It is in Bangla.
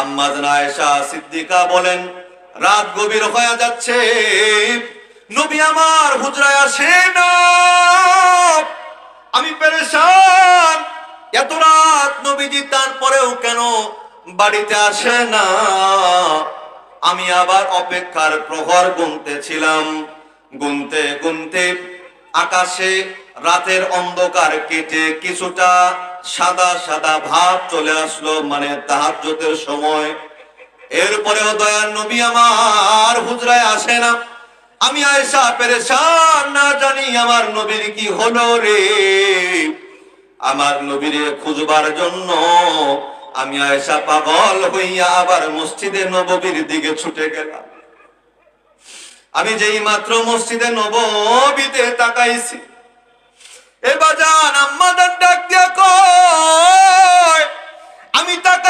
আম্মা আয়েশা সিদ্দিকা বলেন, রাত গভীর হয়ে যাচ্ছে, নবী আমার হুজরায় আসে না। আমি পেরেশান, এত রাত নবীজি তারপরেও কেন বাড়িতে আসে না? আমি আবার অপেক্ষার প্রহর গুনতেছিলাম, গুনতে গুনতে আকাশে রাতের অন্ধকার কেটে কিছুটা সাদা সাদা ভাব চলে আসলো মানে তাহাজ্জুদের সময়। এরপরেও দয়ার নবী আমার হুজরায় আসে না। আমি আয়েশা পেরেশান, না জানি আমার নবীর কি হলো রে। আমার নবীরে খুঁজবার জন্য আমি আয়েশা পাগল হইয়া আবার মসজিদে নববীর দিকে ছুটে গেলাম। আমি যেই মাত্র মসজিদে নবীতে তাকাইছি। এবার কয় আমি তাকা দেখি রে